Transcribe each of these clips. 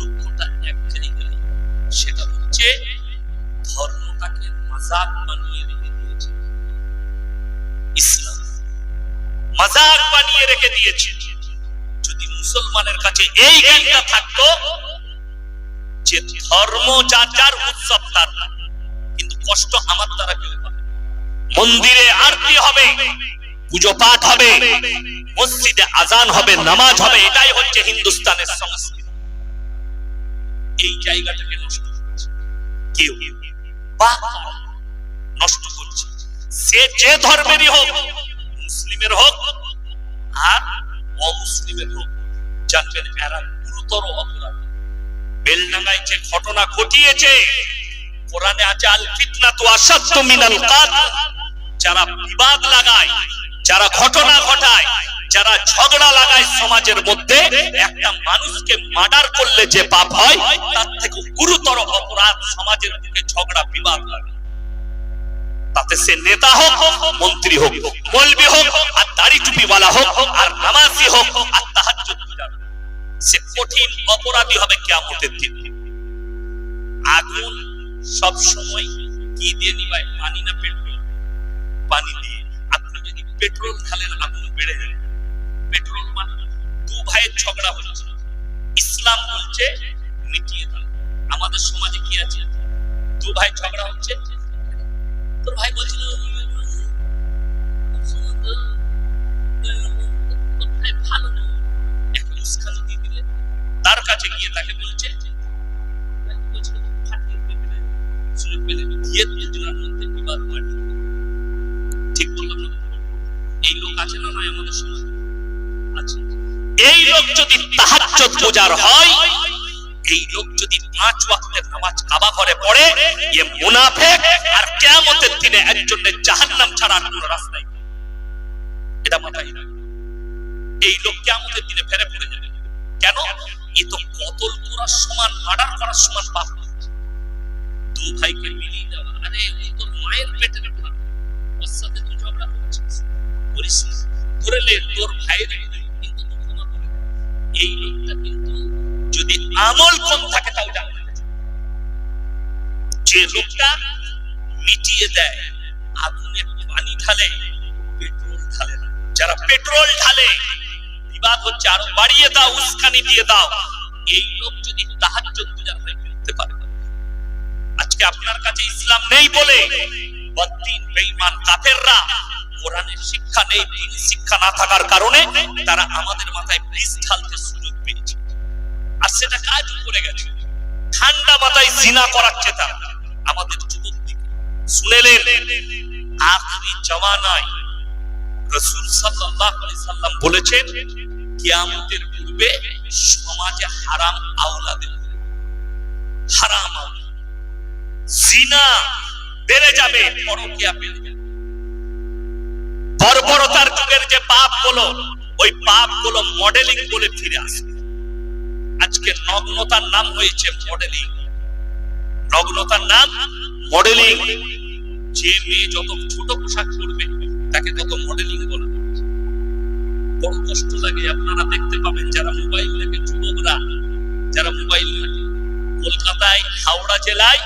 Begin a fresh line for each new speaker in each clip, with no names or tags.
দুঃখটা এক জায়গায় সেটা হচ্ছে ধর্মটাকে মাজাক বানিয়ে রেখে দিয়েছে। ইসলাম মাজাক বানিয়ে রেখে দিয়েছে। যদি মুসলমানের কাছে এই জ্ঞানটা থাকতো যে ধর্ম যার যার উৎসব তার, কিন্তু কষ্ট আমার দ্বারা কেউ পাবে মন্দিরে আরতি হবে পুজো পাঠ হবে, মসজিদে আজান হবে, নামাজ হবে, এটাই হচ্ছে হিন্দুস্তানের সংস্কৃতি। এই জায়গাটাকে নষ্ট করছে। কেউ বা নষ্ট করছে। সে যে ধর্মেরই হোক, মুসলিমের হোক আর অমুসলিমের হোক জানবেন এরা গুরুতর অপরাধ। বেলডাঙ্গায় যে ঘটনা ঘটিয়েছে, কোরআনে আছে আল ফিতনা তো আসাদ্দ মিনাল কাত যারা বিবাদ লাগায়, যারা ঘটনা ঘটায় যারা ঝগড়া লাগায় সমাজের মধ্যে, একটা মানুষকে মার্ডার করলে যে পাপ হয়, তার থেকে গুরুতর অপরাধ সমাজের বুকে ঝগড়া, বিবাদ লাগে। তাতে সে নেতা হোক, মন্ত্রী হোক, মলবি হোক, আর দাড়ি টুপিওয়ালা হোক, আর নামাজি হোক, আর হোক। সে কঠিন অপরাধী হবে কিয়ামতের দিন। আগুন সব সময় কি দিয়ে নিবায়? পানি না পেট্রোল? পানি দিয়ে। আপনি যদি পেট্রোল ঢালেন আগুন বেড়ে যাবে। পেট্রোল মানে দু ভাইয়ের ঝগড়া হচ্ছে ইসলাম বলছে, মিটিয়ে দাও। আমাদের সমাজে কি আছে? দু ভাই ঝগড়া হচ্ছে। তোর ভাই বলছিল তার কাছে গিয়ে তাকে বলছে ঠিক বললাম এই লোক আছে না নয় আমাদের সমাজে? এই লোক যদি তাহাজ্জুদ হয়, এই লোক যদি পাঁচ ওয়াক্তের নামাজ কাবা ঘরে পড়ে, এ মুনাফিক, আর কিয়ামতের দিনে একজনের জাহান্নাম ছাড়া আর কোনো। এটা মাথায় এই লোক কিয়ামতের দিনে ফেরে পড়ে যাবে। কেন? এ তো কতল করার সমান, মার্ডার করার সমান পাপ। দু ভাইকে মিলিয়ে দেওয়া। আরে ওই তোর মায়ের পেটের ওর সাথে তুই ঝগড়া করছিস। করিস। ধরে তোর ভাইয়ের এই লোকটা কিন্তু যদি আমল কম থাকে তাও যে লোকটা মিটিয়ে দেয়, আগুনে পানি ঢালে, পেট্রোল ঢালে যারা পেট্রোল ঢালে, বিবাদ হচ্ছে, আরও বাড়িয়ে দাও, উস্কানি দিয়ে দাও। এই লোক যদি তাহাজ্জুদ পূজার হয়ে ফিরতে পারে, আজকে আপনার কাছে ইসলাম নেই বলে বদ্দিন, বেঈমান, কাফেররা কোরআনের শিক্ষা নেই দিন শিক্ষা না থাকার কারণে তারা আমাদের মাথায় বীজ ঢালতে সুযোগ পেয়েছে। আর সেটা কাজ করে গেছে? ঠান্ডা মাথায় জিনা করাচ্ছে তারা আমাদের যুবক শুনেলেন, আখরি জমানায় রসুল সাল্লাল্লাহু সাল্লাম বলেছেন, কিয়ামতের পূর্বে সমাজে হারাম আওলাদের হারাম আওলাদ। জিনা বেড়ে যাবে, পরকিয়া বেড়ে বর্বরতার যুগের যে পাপগুলো ওই পাপগুলো মডেলিং বলে ফিরে আসবে আজকে নগ্নতার নাম হয়েছে মডেলিং নগ্নতার নাম মডেলিং যে মেয়ে যত ছোট পোশাক পরবে, তাকে তত মডেলিং বলা বড় কষ্ট লাগে, আপনারা দেখতে পাবেন যারা মোবাইল দেখে, যুবকরা যারা মোবাইল ঘাটে কলকাতায়, হাওড়া জেলায়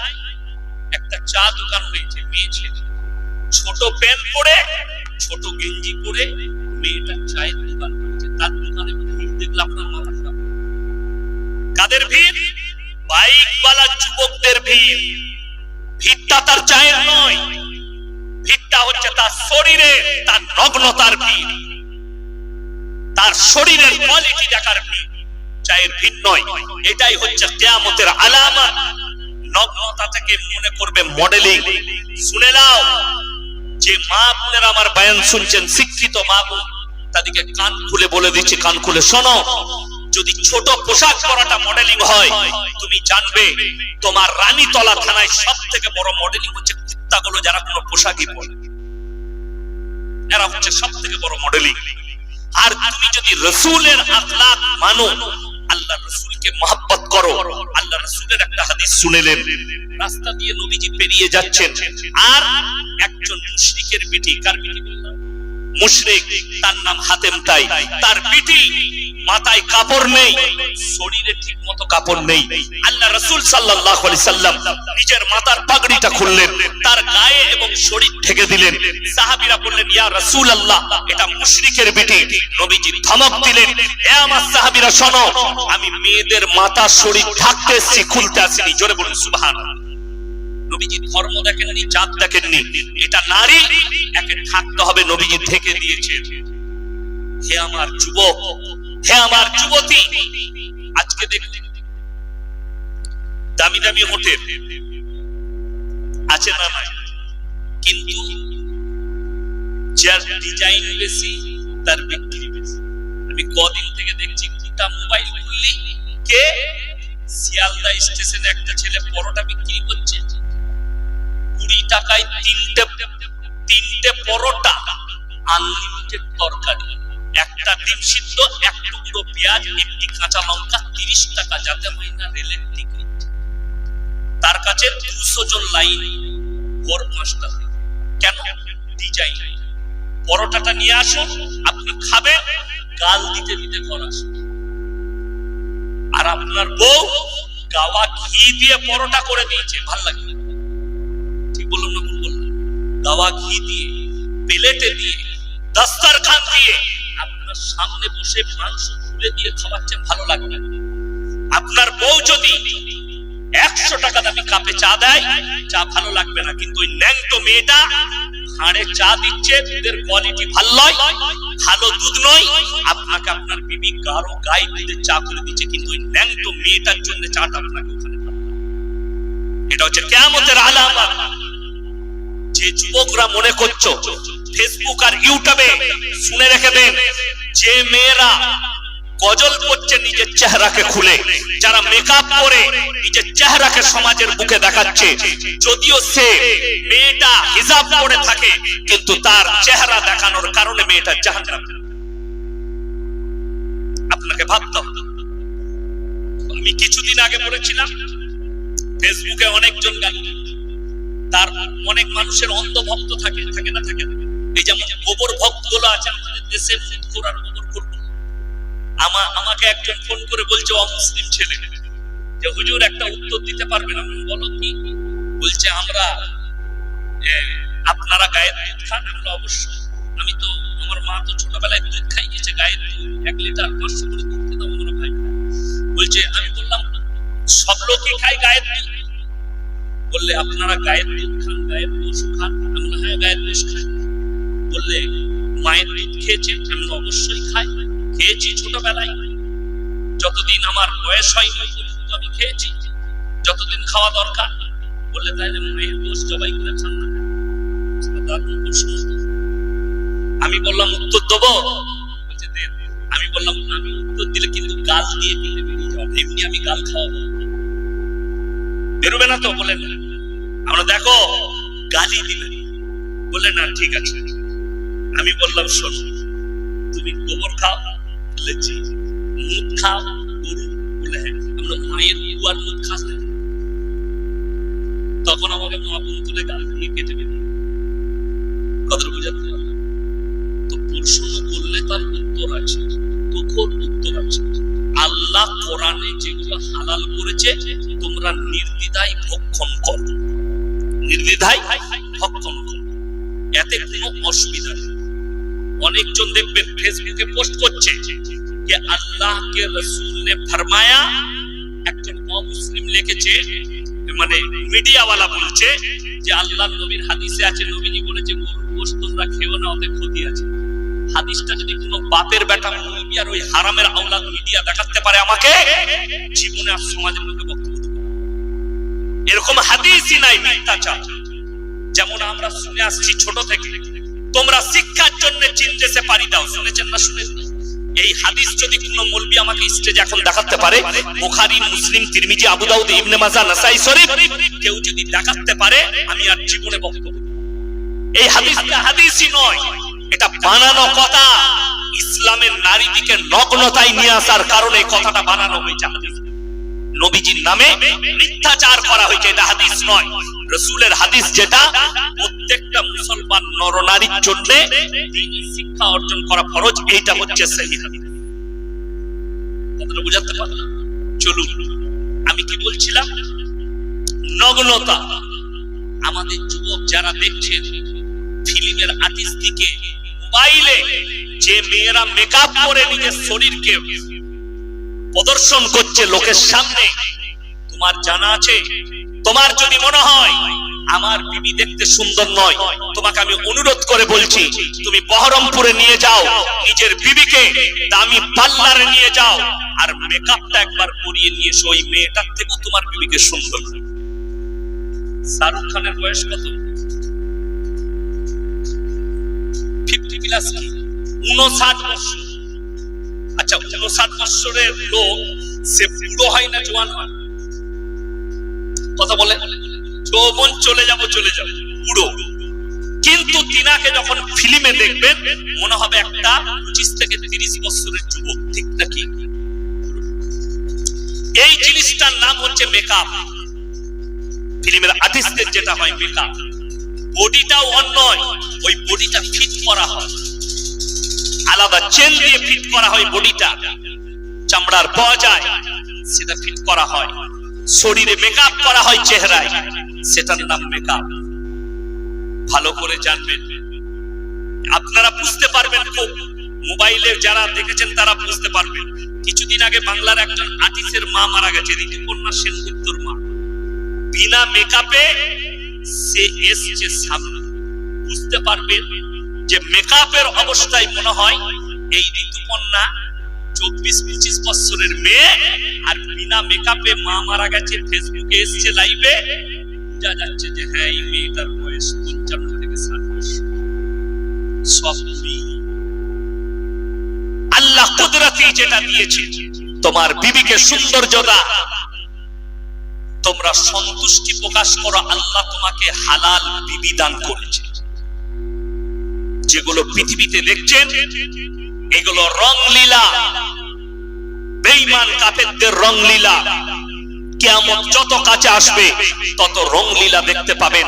একটা চা দোকান হয়েছে, মেয়ে ছেলে। ছোট প্যান্ট পরে ছোট গেঞ্জি পরে মেয়েটা চায়ের দোকান করেছে তার দোকানে ভিড় দেখলে আপনার মাথা খারাপ কাদের ভিড়? বাইকওয়ালা যুবকদের ভিড়। ভিড়টা তার চায়ের নয়। ভিড়টা হচ্ছে তার শরীরে তার নগ্নতার ভিড়। তার শরীরের কোয়ালিটি দেখার ভিড়। চায়ের ভিড় নয়। এটাই হচ্ছে কেয়ামতের আলামত। নগ্নতা থেকে মনে করবে মডেলিং শুনে নাও। যে মা বোনেরা আমার বয়ান শুনছেন, শিক্ষিত মা বোন, তাদেরকে কান খুলে বলে দিচ্ছি, কান খুলে শোনো। যদি ছোট পোশাক পরাটা মডেলিং হয়, তুমি জানবে তোমার রানীতলা থানায় সব থেকে বড় মডেলিং হচ্ছে কুত্তাগুলো যারা কোনো পোশাকই পরে। এরা হচ্ছে সব থেকে বড় মডেলিং আর তুমি যদি রসুলের আখলাক মানো, আল্লাহ রসুলকে মহাব্বত করো। আল্লাহ রসুলের একটা হাদিস শুনেলেন রাস্তা দিয়ে নবীজি পেরিয়ে যাচ্ছেন। আর একজন মুশরিকের বিটি কার বিটি মুশরিক, তার নাম হাতেম তাই। তার বিটি মাথায় কাপড় নেই, শরীরে ঠিক মতো কাপড় নেই। আল্লাহ রসুল সাল্লাহ সাল্লাম নিজের মাথার পাগড়িটা খুললেন, তার গায়ে এবং শরীর ঠেকে দিলেন। সাহাবিরা বললেন, ইয়া রসুল আল্লাহ এটা মুশরিকের বেটি নবীজি ধমক দিলেন, এ আমার সাহাবিরা, শোনো, আমি মেয়েদের মাথা, শরীর ঢাকতে এসেছি, খুলতে আসিনি। জোরে বলুন সুবহান নবীজি ধর্ম দেখেননি, জাত দেখেননি। এটা নারী, একে থাকতে হবে নবীজি থেকে দিয়েছেন হে আমার যুবক, হে আমার যুবতী, আজকে দেখুন, দামি দামি হোটেল, আছে না নাই? কিন্তু যার ডিজাইন বেশি, তার বিক্রি বেশি। আমি কদিন থেকে দেখছি দুটা মোবাইল খুললি কে? শিয়ালদা স্টেশনে একটা ছেলে পরোটা বিক্রি করছে তিনটে তিনটে পরোটা আনলিমিটেড তরকারি। একটা ডিম সিদ্ধ, এক টুকরো পেঁয়াজ, একটি কাঁচা লঙ্কা, তিরিশ টাকা যাতে হয় রেলের টিকিট। তার কাছে দুশো জন লাইন, ভোর পাঁচটা কেন? ডিজাইন। পরোটাটা নিয়ে আসুন আপনি খাবেন, গাল দিতে দিতে ঘর আসুন আর আপনার বউ গাওয়া ঘি দিয়ে পরোটা করে দিয়েছে, ভালো লাগে ঠিক বললাম না গাওয়া ঘি দিয়ে, প্লেটে দিয়ে, দস্তরখান দিয়ে আপনার সামনে বসে মাংস তুলে দিয়ে খাওয়াচ্ছে ভালো লাগবে। আপনার বউ যদি একশো টাকা দামি কাপে চা দেয়, চা ভালো লাগবে না। কিন্তু ওই ন্যাংটো মেয়েটা হাড়ে চা দিচ্ছে, দুধের কোয়ালিটি ভালো নয়, ভালো দুধ নয়, আপনাকে আপনার বিবি গাঢ় গায়ে দুধের চা করে দিচ্ছে, কিন্তু ওই ন্যাংটো মেয়েটার জন্য চাটা আপনাকে ওখানে এটা হচ্ছে কেমতের আলামত। যে যুবকরা মনে করছ ফেসবুক আর ইউটিউবে শুনে রেখে দেন, যে মেয়েরা গজল করছে নিজের চেহারাকে খুলে, যারা মেকআপ করে নিজের চেহারাকে সমাজের বুকে দেখাচ্ছে, যদিও সে মেয়েটা হিজাব করে থাকে, কিন্তু তার চেহারা দেখানোর কারণে মেয়েটা জাহান্নাম আপনাকে ভাবতে আমি কিছুদিন আগে বলেছিলাম ফেসবুকে অনেকজন তার অনেক মানুষের অন্ধ ভক্ত থাকে থাকে না, থাকে এই যেমন গোবর ভক্তগুলো আছে আমাদের দেশে ফুটকুর আর গোবর করব আমা, আমাকে একজন ফোন করে বলছে, অমুসলিম ছেলে। যে, হুজুর, একটা উত্তর দিতে পারবেন আমি বলো কি? বলছে, আমরা আপনারা গায়ের দুধ খান, আমরা অবশ্যই। আমি তো, আমার মা তো ছোটবেলায় দুধ খাইয়েছে গায়ের দুধ, এক লিটার পাঁচশো করে দুধ খেতাম, আমরা ভাই বলছে, আমি বললাম, সব লোকই খায় গায়ের দুধ? বললে, আপনারা গায়ের দুধ আমরা হ্যাঁ বললে, মায়ের দুধ আমি অবশ্যই খাই, খেয়েছি ছোটবেলায়। যতদিন আমার বয়স পর্যন্ত আমি খেয়েছি, যতদিন খাওয়া দরকার। বললে তাহলে মায়ের দোষ জবাই করে খান না। আমি বললাম, উত্তর দেবো? আমি বললাম, আমি উত্তর দিলে কিন্তু গাল দিয়ে যাওয়া এমনি আমি গাল খাওয়াবো। বেরোবে না তো? বলেন আমরা দেখো গালি দিবে বলে, না, ঠিক আছে। আমি বললাম, শোনো, তুমি গোবর খাও জি মুখ খাও, গরু, বলে হ্যাঁ আমরা মায়ের মুখ তখন আমাকে তুলে গাল দিয়ে কেটে কথাটা বুঝাতে তো প্রশ্ন করলে তার উত্তর আছে উত্তর আছে। আল্লাহ কোরআনে যেগুলো হালাল করেছে, তোমরা নির্দ্বিধায় ভক্ষণ করো। নির্দ্বিধায় ভক্ষণ এতে কোনো অসুবিধা নেই অনেকজন দেখবেন ফেসবুকে পোস্ট করছে যে আল্লাহ কে রসুল নে ফরমায়া একজন অমুসলিম লিখেছে মানে মিডিয়াওয়ালা বলছে যে আল্লাহ নবীর হাদিসে আছে, নবীজি বলেছে গরুর গোশত তোমরা খেও না ওতে ক্ষতি আছে হাদিসটা যদি কোনো বাপের বেটা মুরগি আর ওই হারামের আওলাদ মিডিয়া দেখাতে পারে আমাকে, জীবনে আর সমাজের না। এরকম হাদিসই নাই মিথ্যাচার। যেমন আমরা শুনে আসছি ছোট থেকে, তোমরা শিক্ষার জন্য চীন পাড়ি দাও, শুনেছেন না শুনে এই হাদিস যদি কোনো মৌলবি আমাকে স্টেজে এখন দেখাতে পারে, বুখারী, মুসলিম, তিরমিজি, আবু দাউদ, ইবনে মাজাহ নাসাই, শরীফ, কেউ যদি দেখাতে পারে, আমি আর জীবনে বক্তব্য এই হাদিসটা হাদিসই নয়। এটা বানানো কথা। ইসলামের নারীদিকে নগ্নতায় নিয়ে আসার কারণে কথাটা বানানো হয়েছে হাদিস। নবীজির নামে মিথ্যাচার করা হয়েছে। এটা হাদিস নয়। রসুলের হাদিস যেটা, প্রত্যেকটা মুসলমান নরনারীর জন্য শিক্ষা অর্জন করা ফরজ, এইটা হচ্ছে সেই কথাটা বুঝাতে পারলাম? চলুন, আমি কি বলছিলাম? নগ্নতা। আমাদের যুবক যারা দেখছেন, ফিল্মের আর্টিস্ট দিকে মোবাইলে যে মেয়েরা মেকআপ করে নিজের শরীরকে প্রদর্শন করছে লোকের সামনে। তোমার জানা আছে? তোমার যদি মনে হয়, আমার বিবি দেখতে সুন্দর নয়, তোমাকে আমি অনুরোধ করে বলছি, তুমি বহরমপুরে নিয়ে যাও, নিজের বিবিকে দামি পার্লারে নিয়ে যাও, আর মেকআপটা একবার করিয়ে নিয়ে এসো, ওই মেয়েটার থেকেও তোমার বিবিকে সুন্দর। শাহরুখ খানের বয়স কত? ফিফটি প্লাস কি? উনষাট বছর। আচ্ছা উনষাট বছরের লোক, সে বুড়ো হয় না, জোয়ান হয়? কথা বলে? যৌবন চলে যাব চলে যাব, বুড়ো। কিন্তু তিনাকে যখন ফিল্মে দেখবেন, মনে হবে একটা পঁচিশ থেকে তিরিশ বছরের যুবক, ঠিক নাকি? এই জিনিসটার নাম হচ্ছে মেকআপ ফিল্মের আর্টিস্টদের যেটা হয় মেকআপ বডিটাও অন্য ওই বডিটা ফিট করা হয়। আলাদা চেন দিয়ে ফিট করা হয় বডিটা চামড়ার পাওয়া যায়, সেটা ফিট করা হয়। শরীরে মেকআপ করা হয় চেহারায়, সেটার নাম মেকআপ ভালো করে জানবেন। আপনারা বুঝতে পারবেন খুব। মোবাইলে যারা দেখেছেন তারা বুঝতে পারবেন। কিছুদিন আগে বাংলার একজন আর্টিস্টের মা মারা গেছে, ঋতুপর্ণা সেনগুপ্তর মা। বিনা মেকআপে সে এসছে সামনে। বুঝতে পারবেন যে মেকআপের অবস্থায় মনে হয় এই ঋতুপর্ণা চব্বিশ পঁচিশ বছরের মেয়ে, আর বিনা মেকআপে মা মারা গেছে, ফেসবুকে এসছে লাইভে। বোঝা যাচ্ছে যে হ্যাঁ এই মেয়েটার বয়স পঞ্চান্ন থেকে ষাট সব আল্লাহ কুদরতি যেটা দিয়েছে, তোমার বিবিকে সৌন্দর্যতা। তোমরা সন্তুষ্টি প্রকাশ করো, আল্লাহ তোমাকে হালাল বিবি দান করেছে। যেগুলো পৃথিবীতে দেখছেন, এগুলো রং লীলা। বেঈমান কাফেরদের রং লীলা। কেমন যত কাছে আসবে, তত রং লীলা দেখতে পাবেন।